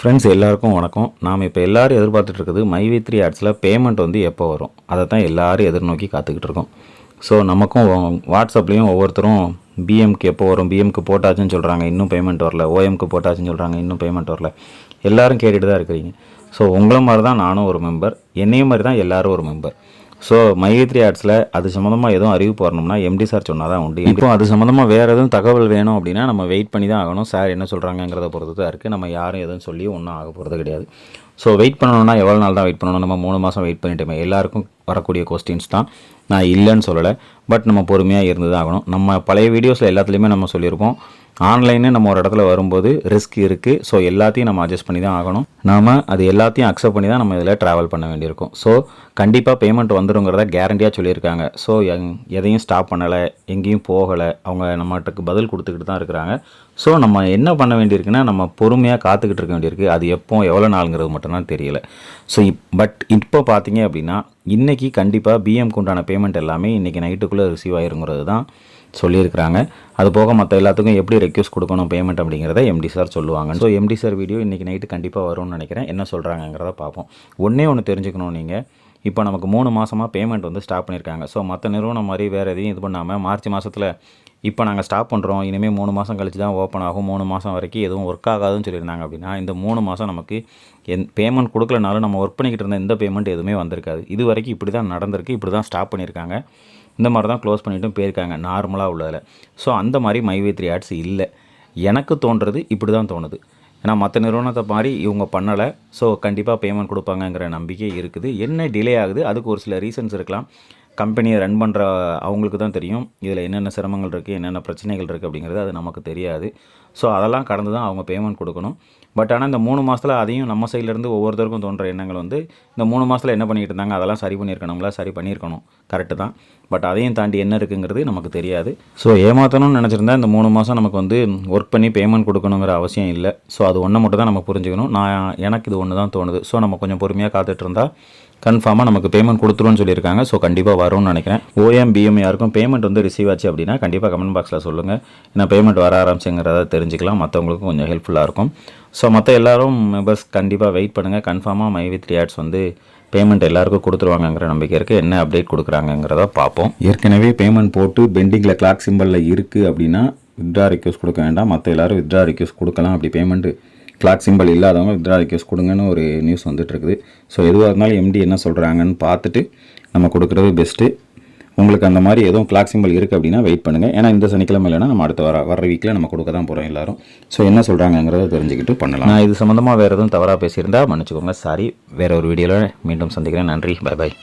Friends எல்லாருக்கும் வணக்கம். நாம் இப்போ எல்லாரும் எதிர்பார்த்துட்டு இருக்குது மைவி த்ரீ ஆட்ஸில் பேமெண்ட் வந்து எப்போ வரும்? அதை தான் எல்லாரும் எதிர்நோக்கி காத்துக்கிட்டு இருக்கோம். ஸோ நமக்கும் வாட்ஸ்அப்லேயும் ஒவ்வொருத்தரும் பிஎம்க்கு எப்போ வரும்? பிஎம்க்கு போட்டாச்சுன்னு சொல்கிறாங்க இன்னும் பேமெண்ட் வரல. ஓஎம்க்கு போட்டாச்சுன்னு சொல்கிறாங்க இன்னும் பேமெண்ட் வரல. எல்லாரும் கேட்டுகிட்டு தான் இருக்கிறீங்க. ஸோ உங்களை மாதிரி தான் நானும் ஒரு மெம்பர் என்னையும் மாதிரி தான் எல்லாரும் ஒரு மெம்பர் ஸோ மைத்ரி ஆர்ட்ஸில் அது சம்மந்தமாக எதுவும் அறிவிப்பு வரணும்னா எம்டி சார் சொன்னால் தான் உண்டு. இப்போ அது சம்மந்தமாக வேறு எதுவும் தகவல் வேணும் அப்படின்னா நம்ம வெயிட் பண்ணி தான் ஆகணும். சார் என்ன சொல்கிறாங்கங்கிறத பொறுத்து தான் இருக்குது நம்ம யாரும் எதுவும் சொல்லி ஒன்றும் ஆக போகிறது கிடையாது. ஸோ வெயிட் பண்ணணும்னா எவ்வளோ நாள் தான் வெயிட் பண்ணணும்? நம்ம மூணு மாதம் வெயிட் பண்ணிட்டோமே. எல்லாருக்கும் வரக்கூடிய கொஸ்டின்ஸ் தான். நான் இல்லைன்னு சொல்லலை. பட் நம்ம பொறுமையாக இருந்து தான் ஆகணும். நம்ம பழைய வீடியோஸில் எல்லாத்துலேயுமே நம்ம சொல்லியிருப்போம். ஆன்லைன்னு நம்ம ஒரு இடத்துல வரும்போது ரிஸ்க் இருக்குது ஸோ எல்லாத்தையும் நம்ம அட்ஜஸ்ட் பண்ணி தான் ஆகணும். நாம் அது எல்லாத்தையும் அக்செப்ட் பண்ணி தான் நம்ம இதில் ட்ராவல் பண்ண வேண்டியிருக்கும். ஸோ கண்டிப்பாக பேமெண்ட் வந்துருங்கிறத கேரண்டியாக சொல்லியிருக்காங்க. ஸோ எதையும் ஸ்டாப் பண்ணலை எங்கேயும் போகலை. அவங்க நம்மகிட்ட பதில் கொடுத்துக்கிட்டு தான் இருக்கிறாங்க. ஸோ நம்ம என்ன பண்ண வேண்டியிருக்குன்னா நம்ம பொறுமையாக காத்துக்கிட்டு இருக்க வேண்டியிருக்கு. அது எப்போ எவ்வளோ நாளுங்கிறது மட்டும்தான் தெரியல. ஸோ பட் இப்போ பார்த்தீங்க அப்படின்னா இன்றைக்கி கண்டிப்பாக பிஎம்க்கு உண்டான பேமெண்ட் எல்லாமே இன்றைக்கி நைட்டுக்குள்ளே ரிசீவ் ஆயிருங்கிறது தான் சொல்லியிருக்கிறாங்க. அது போக மற்ற எல்லாத்துக்கும் எப்படி ரெக்யூஸ்ட் கொடுக்கணும் பேமெண்ட் அப்படிங்கிறத எம்டி சார் சொல்லுவாங்க ஸோ எம்டி சார் வீடியோ இன்றைக்கி நைட்டு கண்டிப்பாக வரும்னு நினைக்கிறேன். என்ன சொல்கிறாங்கங்கிறத பார்ப்போம். ஒன்றே ஒன்று தெரிஞ்சுக்கணும் நீங்கள் இப்போ நமக்கு மூணு மாதமாக பேமெண்ட் வந்து ஸ்டாப் பண்ணியிருக்காங்க. ஸோ மற்ற நிறுவனம் மாதிரி வேறு எதையும் இது பண்ணாமல் மார்ச் மாதத்தில் இப்போ நாங்கள் ஸ்டாப் பண்ணுறோம் இனிமேல் மூணு மாதம் கழிச்சு தான் ஓப்பன் ஆகும். மூணு மாதம் வரைக்கும் எதுவும் ஒர்க் ஆகாதுன்னு சொல்லியிருந்தாங்க அப்படின்னா இந்த மூணு மாதம் நமக்கு என் பேமெண்ட் கொடுக்கலனாலும் நம்ம ஒர்க் பண்ணிக்கிட்டு இருந்த எந்த பேமெண்ட் எதுவுமே வந்திருக்காது. இது வரைக்கும் இப்படி தான் நடந்திருக்கு. இப்படி தான் ஸ்டாப் பண்ணியிருக்காங்க. இந்த மாதிரி தான் க்ளோஸ் பண்ணிட்டும் போயிருக்காங்க நார்மலாக உள்ளதில். ஸோ அந்த மாதிரி மைவே த்ரீ ஆட்ஸ் இல்லை. எனக்கு தோன்றது இப்படி தான் தோணுது. ஏன்னா மற்ற நிறுவனத்தை மாதிரி இவங்க பண்ணலை. ஸோ கண்டிப்பாக பேமெண்ட் கொடுப்பாங்கங்கிற நம்பிக்கை இருக்குது. என்ன டிலே ஆகுது? அதுக்கு ஒரு சில ரீசன்ஸ் இருக்கலாம். கம்பெனியை ரன் பண்ணுற அவங்களுக்கு தான் தெரியும். இதில் என்னென்ன சிரமங்கள் இருக்குது என்னென்ன பிரச்சனைகள் இருக்குது அப்படிங்கிறது அது நமக்கு தெரியாது. ஸோ அதெல்லாம் கடந்து தான் அவங்க பேமெண்ட் கொடுக்கணும். பட் ஆனால் இந்த மூணு மாதத்தில் அதையும் நம்ம சைட்லேருந்து ஒவ்வொருத்தருக்கும் தோன்ற எண்ணங்கள் வந்து இந்த மூணு மாதத்தில் என்ன பண்ணிகிட்டு இருந்தாங்க அதெல்லாம் சரி பண்ணியிருக்கணுங்களா சரி பண்ணியிருக்கணும். கரெக்டு தான். பட் அதையும் தாண்டி என்ன இருக்குங்கிறது நமக்கு தெரியாது. ஸோ ஏமாற்றணும்னு நினச்சிருந்தா இந்த மூணு மாதம் நமக்கு வந்து ஒர்க் பண்ணி பேமெண்ட் கொடுக்கணுங்கிற அவசியம் இல்லை. ஸோ அது ஒன்று மட்டும் தான் நம்ம புரிஞ்சுக்கணும். நான் எனக்கு இது ஒன்று தான் தோணுது. ஸோ நம்ம கொஞ்சம் பொறுமையாக காத்துட்டு கன்ஃபார்மாக நமக்கு பேமெண்ட் கொடுத்துருன்னு சொல்லியிருக்காங்க. ஸோ கண்டிப்பாக வரும்னு நினைக்கிறேன். ஓஎம் பிஎம் யாருக்கும் பேமெண்ட் வந்து ரிசீவ் ஆச்சு அப்படின்னா கண்டிப்பாக கமெண்ட் பாக்ஸில் சொல்லுங்கள் ஏன்னா பேமெண்ட் வர ஆரம்பிச்சுங்கிறத தெரிஞ்சுக்கலாம். மற்றவங்களுக்கும் கொஞ்சம் ஹெல்ப்ஃபுல்லாக இருக்கும். ஸோ மற்ற எல்லோரும் மெம்பர்ஸ் கண்டிப்பாக வெயிட் பண்ணுங்கள் கன்ஃபார்மாக மை வித் ஆட்ஸ் வந்து பேமெண்ட் எல்லாருக்கும் கொடுத்துருவாங்கங்கிற நம்பிக்கை இருக்குது என்ன அப்டேட் கொடுக்குறாங்கங்கிறத பார்ப்போம். ஏற்கனவே பேமெண்ட் போட்டு பெண்டிங்கில் கிளாக் சிம்பிளில் இருக்குது அப்படின்னா வித்ட்ரா ரிக்வஸ்ட் கொடுக்க வேண்டாம். மற்ற எல்லோரும் வித்ட்ரா ரிக்வஸ்ட் கொடுக்கலாம். அப்படி பேமெண்ட்டு கிளாக் சிம்பிள் இல்லாதவங்க வித்ரா ரிக்வஸ்ட் கொடுங்கன்னு ஒரு நியூஸ் வந்துட்டு இருக்குது ஸோ எதுவாக இருந்தாலும் எம்டி என்ன சொல்கிறாங்கன்னு பார்த்துட்டு நம்ம கொடுக்குறது பெஸ்ட்டு உங்களுக்கு அந்த மாதிரி எதுவும் கிளாக் சிம்பிள் இருக்குது அப்படின்னா வெயிட் பண்ணுங்கள் ஏன்னா இந்த சனிக்கிழமை இல்லைனா நம்ம அடுத்த வர வர வீக்கில் நம்ம கொடுக்க தான் போகிறோம் எல்லாரும். ஸோ என்ன சொல்கிறாங்கங்கிறத தெரிஞ்சுக்கிட்டு பண்ணலாம். நான் இது சம்மந்தமாக வேறு எதுவும் தவறாக பேசியிருந்தா மன்னிச்சிக்கோங்க. சாரி வேறு ஒரு வீடியோவில் மீண்டும் சந்திக்கிறேன். நன்றி. Bye bye